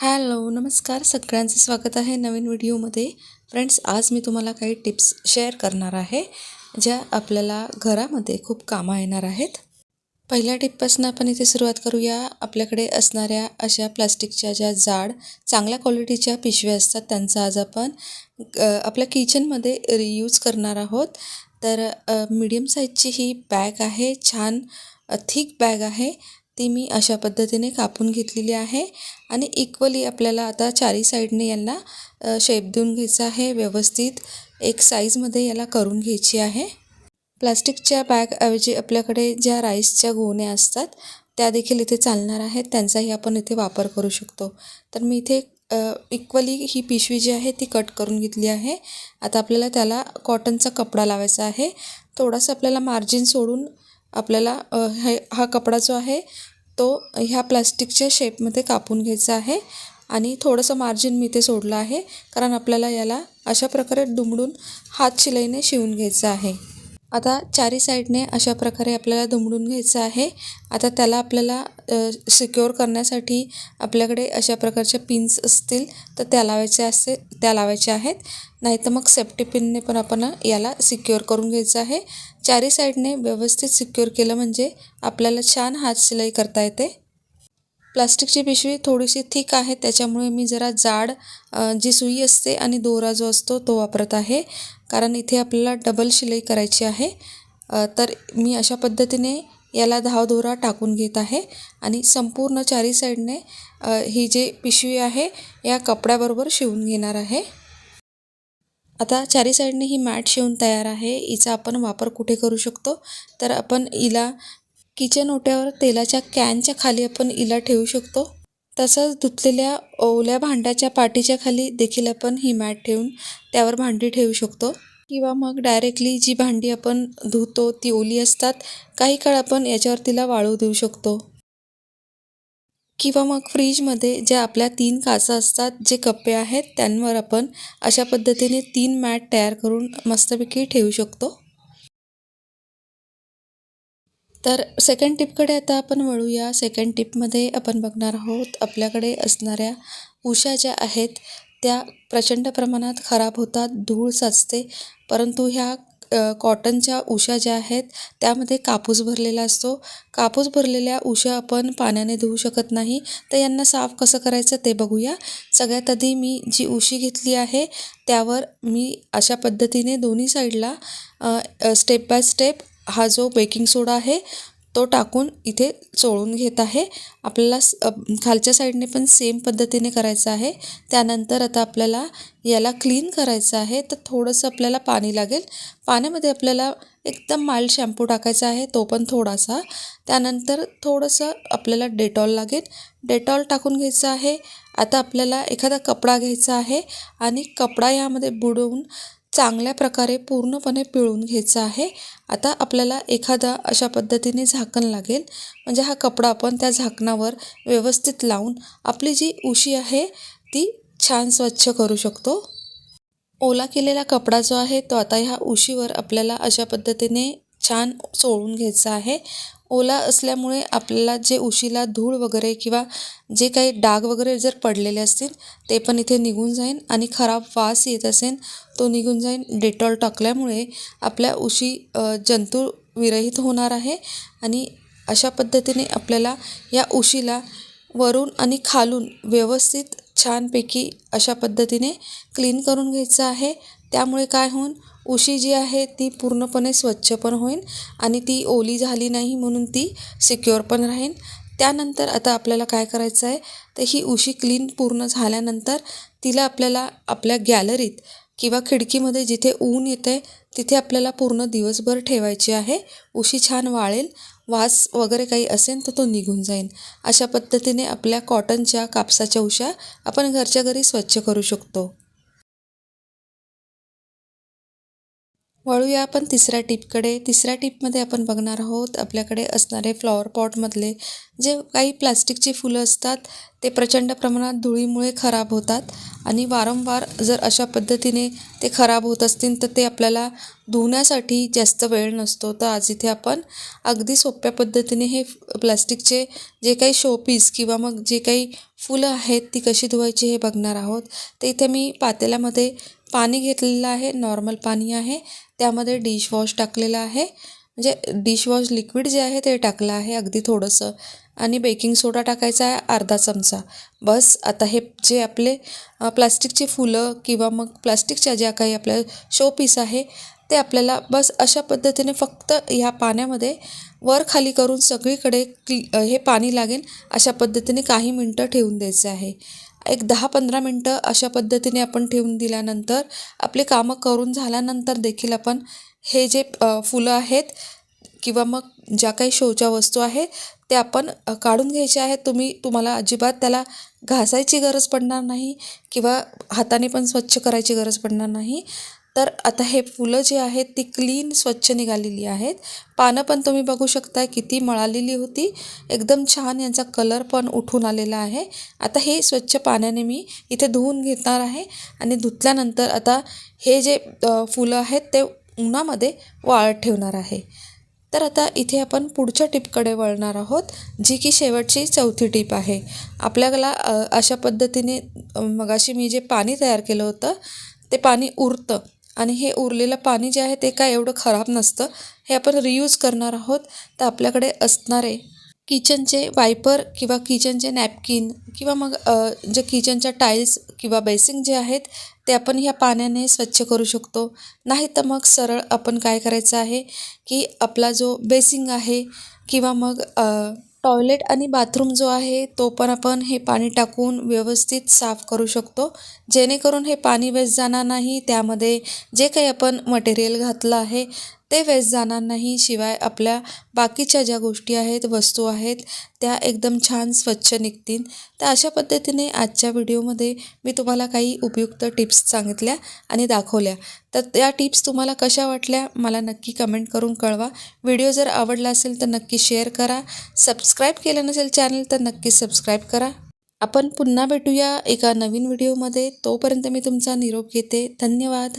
Hello नमस्कार. सगळ्यांचं स्वागत आहे नवीन व्हिडिओमध्ये. फ्रेंड्स आज मी तुम्हाला काही टिप्स शेअर करणार आहे ज्या आपल्याला घरामध्ये खूप कामं येणार आहेत. पहिल्या टिपपासून आपण इथे सुरुवात करूया. आपल्याकडे असणाऱ्या अशा प्लास्टिकच्या ज्या जाड चांगल्या क्वालिटीच्या पिशव्या असतात त्यांचा आज आपण आपल्या किचनमध्ये रियूज करणार आहोत. तर मीडियम साईजची ही बॅग आहे. छान थिक बॅग आहे. ती मी अशा पद्धतीने कापून घेतलेली आहे. आणि इक्वली आपल्याला आता चारी साईडने यांना शेप देऊन घ्यायचा आहे. व्यवस्थित एक साईजमध्ये याला करून घ्यायची आहे. प्लास्टिकच्या बॅगऐवजी आपल्याकडे ज्या राईसच्या गोण्या असतात त्या देखील इथे चालणार आहेत. त्यांचाही आपण इथे वापर करू शकतो. तर मी इथे इक्वली ही पिशवी जी आहे ती कट करून घेतली आहे. आता आपल्याला त्याला कॉटनचा कपडा लावायचा आहे. थोडासा आपल्याला मार्जिन सोडून आपल्याला हे हा कपडा जो आहे तो ह्या प्लास्टिकच्या शेपमध्ये कापून घ्यायचा आहे आणि थोडंसं मार्जिन मी ते सोडलं आहे कारण आपल्याला याला अशा प्रकारे दुमडून हात शिलाईने शिवून घ्यायचं आहे. आता चारी साईडने अशा प्रकारे आपल्याला दुमडून घ्यायचं आहे. आता त्याला आपल्याला सिक्युअर करण्यासाठी आपल्याकडे अशा प्रकारच्या पिन्स असतील तर त्या लावायच्या असते त्या लावायच्या आहेत. नाही तर मग सेफ्टी पिनने पण आपण याला सिक्युअर करून घ्यायचं आहे. चारी साईडने व्यवस्थित सिक्युअर केलं म्हणजे आपल्याला छान हात शिलाई करता येते. प्लास्टिकची पिशवी थोडीशी थिक आहे त्याच्यामुळे मी जरा जाड जी सुई असते आणि दोरा जो असतो तो वापरत आहे. कारण इथे आपल्याला डबल शिलाई करायची आहे. तर मी अशा पद्धतीने याला धाव टाकून घेत आहे आणि संपूर्ण चारी साईडने ही जी पिशवी आहे या कपड्याबरोबर शिवून घेणार आहे. आता चारी साईडने ही मॅट शिवून तयार आहे. हिचा आपण वापर कुठे करू शकतो? तर आपण हिला किचन ओट्यावर तेलाच्या कॅनच्या खाली आपण हिला ठेवू शकतो. तसंच धुतलेल्या ओल्या भांड्याच्या पाटीच्या खाली देखील आपण ही मॅट ठेवून त्यावर भांडी ठेवू शकतो. किंवा मग डायरेक्टली जी भांडी आपण धुतो ती ओली असतात काही काळ आपण याच्यावर तिला वाळू देऊ शकतो. किंवा मग फ्रीजमध्ये ज्या आपल्या तीन काचा असतात जे कप्पे आहेत त्यांवर आपण अशा पद्धतीने तीन मॅट तयार करून मस्तपैकी ठेवू शकतो. तर सेकंड टिपकडे आता आपण वळूया. सेकंड टिपमध्ये आपण बघणार आहोत आपल्याकडे असणाऱ्या उषा ज्या आहेत त्या प्रचंड प्रमाणात खराब होतात धूळ साचते. परंतु ह्या कॉटनच्या उशा ज्या आहेत त्यामध्ये कापूस भरलेला असतो. कापूस भरलेल्या उशा आपण पाण्याने धुवू शकत नाही. तर यांना साफ कसं करायचं ते बघूया. सगळ्यात आधी मी जी उशी घेतली आहे त्यावर मी अशा पद्धतीने दोन्ही साईडला स्टेप बाय स्टेप हा जो बेकिंग सोडा आहे तो टाकून इथे चोळून घेत आहे. आपल्याला खालच्या साईडने पण सेम पद्धतीने करायचं आहे. त्यानंतर आता आपल्याला याला क्लीन करायचं आहे. तर थोडंसं आपल्याला पाणी लागेल. पाण्यामध्ये आपल्याला एकदम माइल्ड शॅम्पू टाकायचा आहे तो पण थोडासा. त्यानंतर थोडंसं आपल्याला डेटॉल लागेल. डेटॉल टाकून घ्यायचं आहे. आता आपल्याला एखादा कपडा घ्यायचा आहे आणि कपडा यामध्ये बुडवून चांगल्या प्रकारे पूर्णपणे पिळून घ्यायचं आहे. आता आपल्याला एखादा अशा पद्धतीने झाकण लागेल. म्हणजे हा कपडा आपण त्या झाकणावर व्यवस्थित लावून आपली जी उशी आहे ती छान स्वच्छ करू शकतो. ओला केलेला कपडा जो आहे तो आता ह्या उशीवर आपल्याला अशा पद्धतीने छान चोळून घ्यायचा आहे. ओला असल्यामुळे आपल्याला जे उशीला धूळ वगैरे किंवा जे काही डाग वगैरे जर पडलेले असतील ते पण इथे निघून जाईन आणि खराब वास येत असेल तो निघून जाईन डेटॉल टाकल्यामुळे आपल्या उशी जंतू विरहित होणार आहे आणि अशा पद्धतीने आपल्याला या उशीला वरून आणि खालून व्यवस्थित छानपैकी अशा पद्धतीने क्लीन करून घ्यायचं आहे. त्यामुळे काय होऊन उशी जी आहे ती पूर्णपणे स्वच्छ पण होईल आणि ती ओली झाली नाही म्हणून ती सिक्युअर पण राहील त्यानंतर आता आपल्याला काय करायचं आहे तर ही उशी क्लीन पूर्ण झाल्यानंतर तिला आपल्याला आपल्या गॅलरीत किंवा खिडकीमध्ये जिथे ऊन येतं आहे तिथे आपल्याला पूर्ण दिवसभर ठेवायची आहे. उशी छान वाळेल वास वगैरे काही असेल तर तो निघून जाईल अशा पद्धतीने आपल्या कॉटनच्या कापसाच्या उशा आपण घरच्या घरी स्वच्छ करू शकतो. वळूया आपण तिसऱ्या टिपकडे. तिसऱ्या टिपमध्ये आपण बघणार आहोत आपल्याकडे असणारे फ्लॉवर पॉटमधले जे काही प्लास्टिकची फुलं असतात ते प्रचंड प्रमाणात धुळीमुळे खराब होतात आणि वारंवार जर अशा पद्धतीने ते खराब होत असतील तर ते आपल्याला धुण्यासाठी जास्त वेळ नसतो. तर आज इथे आपण अगदी सोप्या पद्धतीने हे प्लास्टिकचे जे काही शोपीस किंवा मग जे काही फुलं आहेत ती कशी धुवायची हे बघणार आहोत. तर इथे मी पातेल्यामध्ये पाणी घेतलेलं आहे. नॉर्मल पाणी आहे. त्यामध्ये डिशवॉश टाकलेलं आहे. म्हणजे डिशवॉश लिक्विड जे आहे ते टाकलं आहे अगदी थोडंसं. आणि बेकिंग सोडा टाकायचा आहे अर्धा चमचा. बस आता हे जे आपले प्लास्टिकची फुलं किंवा मग प्लास्टिकच्या ज्या काही आपल्या शो पीस आहे ते आपल्याला बस अशा पद्धतीने फक्त ह्या पाण्यामध्ये वर खाली करून सगळीकडे क्ली हे पाणी लागेल अशा पद्धतीने काही मिनटं ठेवून द्यायचं आहे. एक दहा पंधरा मिनटं अशा पद्धतीने आपण ठेवून दिल्यानंतर आपली कामं करून झाल्यानंतर देखील आपण हे जे फुलं आहेत किंवा मग ज्या काही शोच्या वस्तू आहेत ते आपण काढून घ्यायचे आहेत. तुम्ही तुम्हाला अजिबात त्याला घासायची गरज पडणार नाही किंवा हाताने पण स्वच्छ करायची गरज पडणार नाही. तर आता हे फुलं जी आहेत ती क्लीन स्वच्छ निघालेली आहेत. पानं पण तुम्ही बघू शकता किती मळालेली होती. एकदम छान यांचा कलर पण उठून आलेला आहे. आता हे स्वच्छ पाण्याने मी इथे धुवून घेणार आहे आणि धुतल्यानंतर आता हे जे फुलं आहेत ते उन्हामध्ये वाळत ठेवणार आहे. तर आता इथे आपण पुढच्या टिपकडे वळणार आहोत जी की शेवटची चौथी टिप आहे. आपल्याला अशा पद्धतीने मगाशी मी जे पाणी तयार केलं होतं ते पाणी उरतं. आणि हे उरलेलं पाणी जे आहे ते काय एवढं खराब नसतं. हे आपण रियूज करणार आहोत. तर आपल्याकडे असणारे किचनचे वायपर किंवा किचनचे नॅपकिन किंवा मग जे किचनच्या टाईल्स किंवा बेसिंग जे आहेत ते आपण ह्या पाण्याने स्वच्छ करू शकतो. नाही तर मग सरळ आपण काय करायचं आहे की आपला जो बेसिंग आहे किंवा मग टॉयलेट आणि बाथरूम जो आहे तो पण आपण हे पाणी टाकून व्यवस्थित साफ करू शकतो. जेणेकरून हे पाणी वेस्ट जाणार नाही. त्यामध्ये जे काही आपण मटेरियल घातलं आहे ते वेस्ट जाणार नाही शिवाय आपल्या बाकीच्या ज्या गोष्टी आहेत वस्तू आहेत त्या एकदम छान स्वच्छ निघतील. तर अशा पद्धतीने आजच्या व्हिडिओमध्ये मी तुम्हाला काही उपयुक्त टिप्स सांगितल्या आणि दाखवल्या. तर त्या टिप्स तुम्हाला कशा वाटल्या मला नक्की कमेंट करून कळवा. व्हिडिओ जर आवडला असेल तर नक्की शेअर करा. सबस्क्राईब केलं नसेल चॅनल तर नक्की सबस्क्राईब करा. आपण पुन्हा भेटूया एका नवीन व्हिडिओमध्ये. तोपर्यंत मी तुमचा निरोप घेते. धन्यवाद.